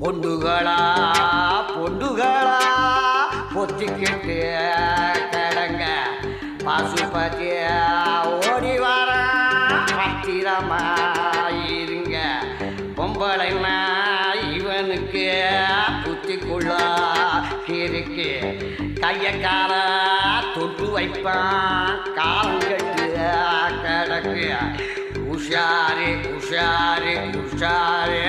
பொண்டுகளா பொண்டுகளா பொத்திக்கிட்டு கிடங்க பாசுபதியா பத்திரமா இருங்க பொம்பளைனா இவனுக்கு புத்திக்குள்ளா இருக்கு. கையக்கார தொட்டு வைப்பான் காலங்கட்டு கிடக்கு. உஷாரு உஷாரு உஷாரு.